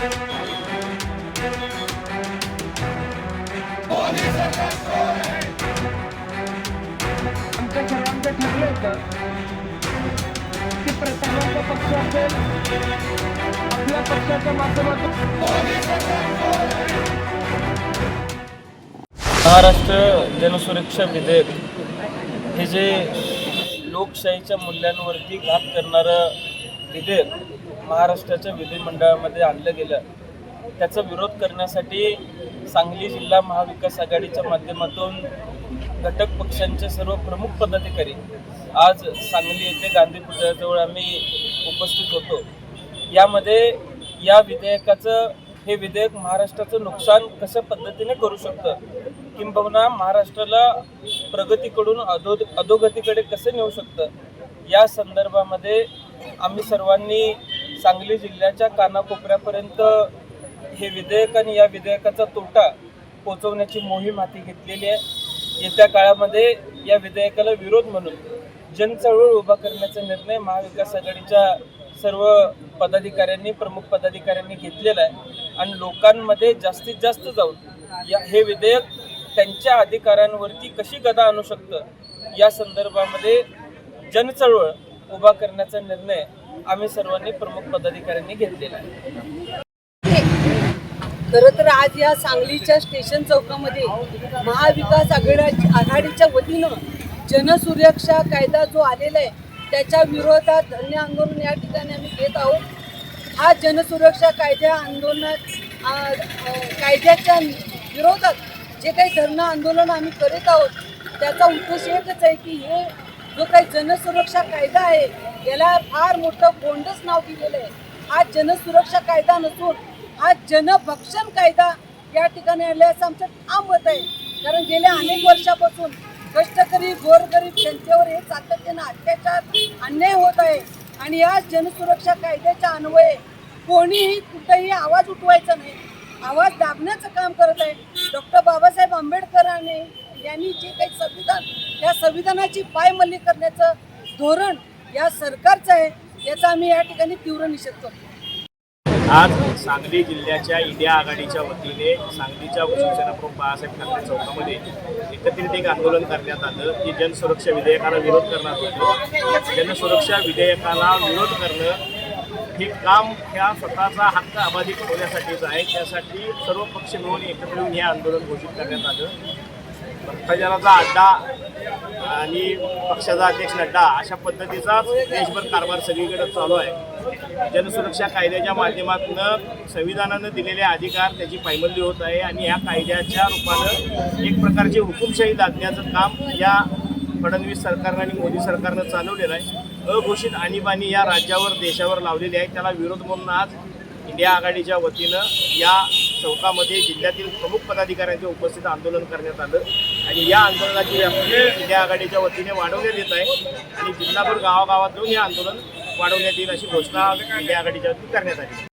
ठरलं होतं की पक्ष असेल आपल्या पक्षाच्या माध्यमातून महाराष्ट्र जनसुरक्षा विधेयक हे जे लोकशाहीच्या मूल्यांवरती घात करणारं विधेयक महाराष्ट्राच्या विधिमंडळामध्ये आणलं गेलं त्याचा विरोध करण्यासाठी सांगली जिल्हा महाविकास आघाडीच्या माध्यमातून घटक पक्षांचे सर्व प्रमुख पदाधिकारी आज सांगली येथे गांधी पुतळ्याजवळ आम्ही उपस्थित होतो. यामध्ये या विधेयकाचं हे विधेयक महाराष्ट्राचं नुकसान कशा पद्धतीने करू शकतं? किंबहुना महाराष्ट्राला प्रगतीकडून अधो अधोगतीकडे कसं नेऊ शकतं? या संदर्भामध्ये आम्ही सर्वांनी सांगली जिल्ह्याच्या कानाकोपऱ्यापर्यंत हे विधेयक आणि या विधेयकाचा तोटा पोचवण्याची मोहीम हाती घेतलेली आहे. येत्या काळामध्ये या विधेयकाला विरोध म्हणून जनचळवळ उभा करण्याचा निर्णय महाविकास आघाडीच्या सर्व पदाधिकाऱ्यांनी प्रमुख पदाधिकाऱ्यांनी घेतलेला आहे. आणि लोकांमध्ये जास्तीत जास्त जाऊन या हे विधेयक त्यांच्या अधिकारांवरती कशी गदा आणू शकतं? या संदर्भामध्ये जनचळवळ उभा करण्याचा निर्णय आम्ही सर्वांनी प्रमुख पदाधिकाऱ्यांनी घेतलेला आहे. खरं तर आज या सांगलीच्या स्टेशन चौकामध्ये महाविकास आघाडी आघाडीच्या वतीनं जनसुरक्षा कायदा जो आलेला आहे त्याच्या विरोधात धन्य आंदोलन या ठिकाणी आम्ही घेत आहोत. हा जनसुरक्षा कायद्या आंदोलनात कायद्याच्या विरोधात जे काही धरणं आंदोलन आम्ही करीत आहोत त्याचा उद्देश एकच आहे की हे जो काही जनसुरक्षा कायदा आहे याला फार मोठं गोंडच नाव दिलेलं आहे. हा जनसुरक्षा कायदा नसून हा जनभक्षण कायदा या ठिकाणी आले असं आमचं ठाम मत आहे. कारण गेल्या अनेक वर्षापासून कष्टकरी गोरगरीब जनतेवर हे सातत्यानं अत्याचार अन्याय होत आहे. आणि या जनसुरक्षा कायद्याच्या अन्वये कोणीही कुठेही आवाज उठवायचा नाही. आवाज दाबण्याचं काम करत आहे. डॉक्टर बाबासाहेब आंबेडकरांनी यांनी जे काही संविधान या संविधानाची पायमल्ली करण्याचं धोरण या सरकारचं आहे याचा आम्ही या ठिकाणी तीव्र निषेध करतो. आज सांगली जिल्ह्याच्या इंडिया आघाडीच्या वतीने सांगलीच्या शिवसेना बाळासाहेब ठाकरे चौकामध्ये एकत्रित एक आंदोलन करण्यात आलं की जनसुरक्षा विधेयकाला विरोध करण्यात होतं. जनसुरक्षा विधेयकाला विरोध करणं हे काम ह्या स्वतःचा हक्क अबाधित होण्यासाठीच आहे. त्यासाठी सर्व पक्ष मिळून एकत्र येऊन हे आंदोलन घोषित करण्यात आलं. भ्रष्टाचाराचा अड्डा आणि पक्षाचा अध्यक्ष नड्डा अशा पद्धतीचाच देशभर कारभार सगळीकडे चालू आहे. जनसुरक्षा कायद्याच्या माध्यमातून संविधानानं दिलेले अधिकार त्याची पायमल्ली होत आहे आणि या कायद्याच्या रूपानं एक प्रकारची हुकुमशाही लादण्याचं काम या फडणवीस सरकारनं आणि मोदी सरकारनं चालवलेलं आहे. अघोषित आणीबाणी या राज्यावर देशावर लावलेली आहे. त्याला विरोध म्हणून आज इंडिया आघाडीच्या वतीनं या चौकामध्ये जिल्ह्यातील प्रमुख पदाधिकाऱ्यांच्या उपस्थित आंदोलन करण्यात आलं. आणि या आंदोलनाची व्याप्ती जिल्हा आघाडीच्या वतीने वाढवण्यात येत आहे. आणि जिल्हाभर गावागावात जाऊन हे आंदोलन वाढवण्यात येईल अशी घोषणा जिल्हा आघाडीच्या वतीने करण्यात आली.